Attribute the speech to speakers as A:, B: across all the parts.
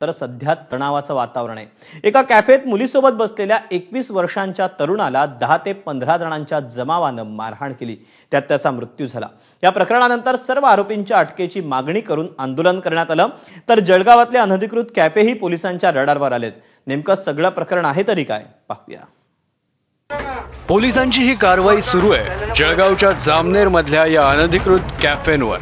A: तर सध्या तणावाचं वातावरण आहे. एका कॅफेत मुलीसोबत बसलेल्या एकवीस वर्षांच्या तरुणाला दहा ते पंधरा जणांच्या जमावानं मारहाण केली. त्यात त्याचा मृत्यू झाला. या प्रकरणानंतर सर्व आरोपींच्या अटकेची मागणी करून आंदोलन करण्यात आलं. तर जळगावातले अनधिकृत कॅफेही पोलिसांच्या रडारवर आलेत. नेमकं सगळं प्रकरण आहे तरी काय? पाहूया.
B: पोलिसांची ही कारवाई सुरू आहे. जळगावच्या जामनेर मधल्या या अनधिकृत कॅफेनवर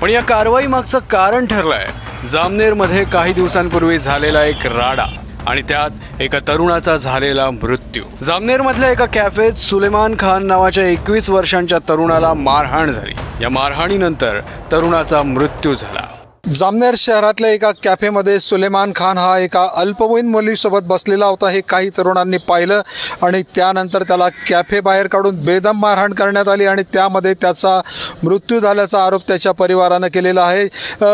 B: पण या कारवाई मागचं कारण ठरलंय. जामनेरमध्ये काही दिवसांपूर्वी झालेला एक राडा आणि त्यात एका तरुणाचा झालेला मृत्यू. जामनेरमधल्या एका कॅफेत सुलेमान खान नावाच्या एकवीस वर्षांच्या तरुणाला मारहाण झाली. या मारहाणीनंतर तरुणाचा मृत्यू झाला.
C: जामनेर शहरातल्या एका कॅफेमध्ये सुलेमान खान हा एका अल्पवयीन मुलीसोबत बसलेला होता. हे काही तरुणांनी पाहिलं आणि त्यानंतर त्याला कॅफे बाहेर काढून बेदम मारहाण करण्यात आली आणि त्यामध्ये त्याचा मृत्यू झाल्याचा आरोप त्याच्या परिवारानं केलेला आहे.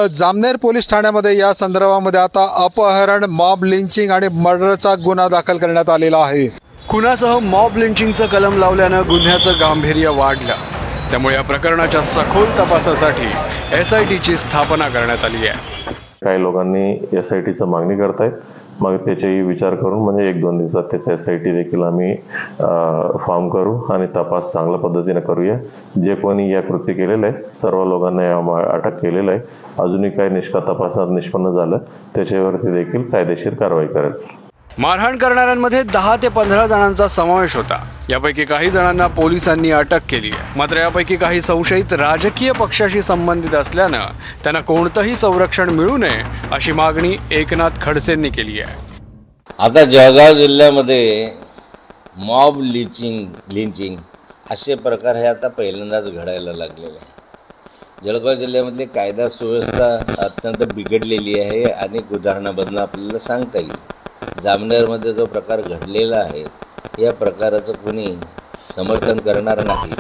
C: जामनेर पोलीस ठाण्यामध्ये या संदर्भामध्ये आता अपहरण मॉब लिंचिंग आणि मर्डरचा गुन्हा दाखल करण्यात आलेला आहे.
B: खुनासह मॉब लिंचिंगचं कलम लावल्यानं गुन्ह्याचं गांभीर्य वाढलं. त्यामुळे या प्रकरणाच्या सखोल तपासासाठी एस आय टीची स्थापना करण्यात आली आहे.
D: काही लोकांनी एस आय टीचं मागणी करतायत. मग त्याचाही विचार करून म्हणजे एक दोन दिवसात त्याचं एस आय टी देखील आम्ही फॉर्म करू आणि तपास चांगल्या पद्धतीने करूया. जे कोणी या कृत्य केलेलं आहे सर्व लोकांना या अटक केलेलं आहे. अजूनही काही निष्का तपासात निष्पन्न झालं त्याच्यावरती देखील कायदेशीर कारवाई करेल.
B: मारहाण करणाऱ्यांमध्ये दहा ते पंधरा जणांचा समावेश होता. यापैकी काही जणांना पोलिसांनी अटक केली आहे. मात्र यापैकी काही संशयित राजकीय पक्षाशी संबंधित असल्यानं त्यांना कोणतंही संरक्षण मिळू नये अशी मागणी एकनाथ खडसेंनी केली आहे.
E: आता जळगाव जिल्ह्यामध्ये मॉब लिचिंग लिंचिंग असे प्रकार हे आता पहिल्यांदाच घडायला लागलेले आहे. जळगाव जिल्ह्यामधली कायदा सुव्यवस्था अत्यंत बिघडलेली आहे. अनेक उदाहरणाबद्दल आपल्याला सांगता येईल. जामनेरमध्ये जो प्रकार घडलेला आहे या प्रकाराचं कोणी समर्थन करणार नाही.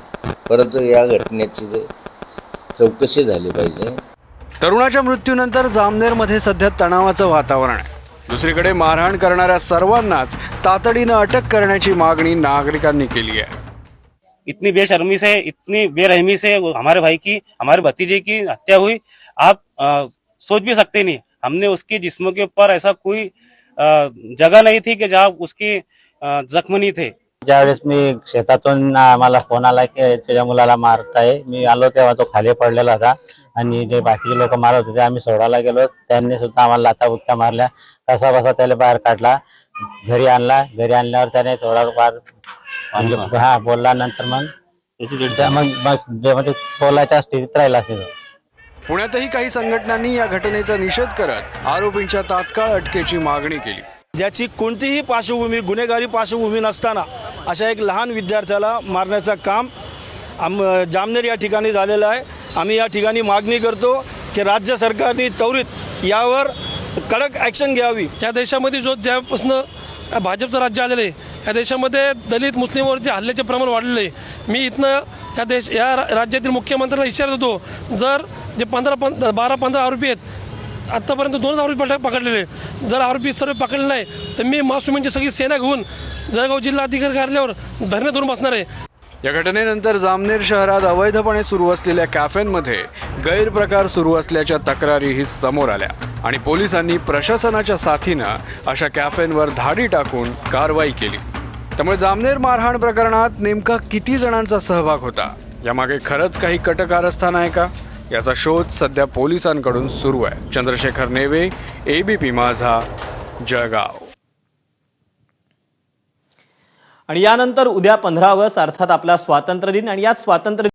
E: परंतु या घटनेची चौकशी झाली पाहिजे.
B: तरुणाच्या मृत्यूनंतर जामनेरमध्ये सध्या तणावाचं वातावरण आहे. दुसरीकडे मारहाण करणाऱ्या सर्वांनाच तातडीनं अटक करण्याची मागणी नागरिकांनी केली आहे.
F: इतनी बेशर्मी से इतनी बेरहमी से वो हमारे भाई की हमारे भतीजे की हत्या हुई। आप अ, सोच भी सकते नहीं। हमने उसके जिस्म के ऊपर ऐसा कोई अ, जगह नहीं थी कि जहाँ उसकी अ, जख्म नहीं थे
G: ज्यावेळेस मी शेतातून आम्हाला फोन आला की त्याच्या मुलाला मारताय. मी आलो तेव्हा तो खाली पडलेला होता. आणि जे बाकीचे लोक मारत होते आम्ही सोडायला गेलो. त्यांनी सुद्धा आम्हाला लाथा बुक्क्या मारल्या. कसा बसा त्याला बाहेर काढला. घरी आणला. घरी आणल्यावर त्याने थोडा फार म्हणजे हा बोलल्यानंतर मग त्या- मग मग जे म्हणजे बोलायच्या स्थितीत राहिला असेल. तो.
B: पुण्यातही काही संघटनांनी या घटनेचा निषेध करत आरोपींच्या तात्काळ अटकेची मागणी केली.
H: ज्याची कोणतीही पार्श्वभूमी गुन्हेगारी पार्श्वभूमी नसताना अशा एक लहान विद्यार्थ्याला मारण्याचं काम आम जामनेर या ठिकाणी झालेलं आहे. आम्ही या ठिकाणी मागणी करतो की राज्य सरकारने त्वरित यावर कडक ॲक्शन घ्यावी.
I: या देशामध्ये जो ज्यापासून भाजपचं राज्य आलेलं आहे या देशामध्ये दलित मुस्लिमवरती हल्ल्याचे प्रमाण वाढलेलं आहे. मी इथनं या देश या रा- राज्यातील मुख्यमंत्र्याला इशारा होतो जर जे पंधरा पं बारा पंधरा आरोपी आहेत आत्तापर्यंत दोनच आरोपी पट- पकडलेले जर आरोपी सर्व पकडले नाही तर मी मासुमींची सगळी सेना घेऊन जळगाव जिल्हा अधिकारी कार्यालयावर धरणे धरून बसणार आहे.
B: या घटनेनंतर जामनेर शहरात अवैधपणे सुरू असलेल्या कॅफेनमध्ये गैरप्रकार सुरू असल्याच्या तक्रारीही समोर आल्या आणि पोलिसांनी प्रशासनाच्या साथीनं अशा कॅफेनवर धाडी टाकून कारवाई केली. त्यामुळे जामनेर मारहाण प्रकरणात नेमका किती जणांचा सहभाग होता? यामागे खरंच काही कटकारस्थान आहे का? याचा शोध सध्या पोलिसांकडून सुरू आहे. चंद्रशेखर नेवे एबीपी माझा जळगाव.
A: आणि यानंतर उद्या पंधरा ऑगस्ट अर्थात आपला स्वातंत्र्य दिन आणि याच स्वातंत्र्य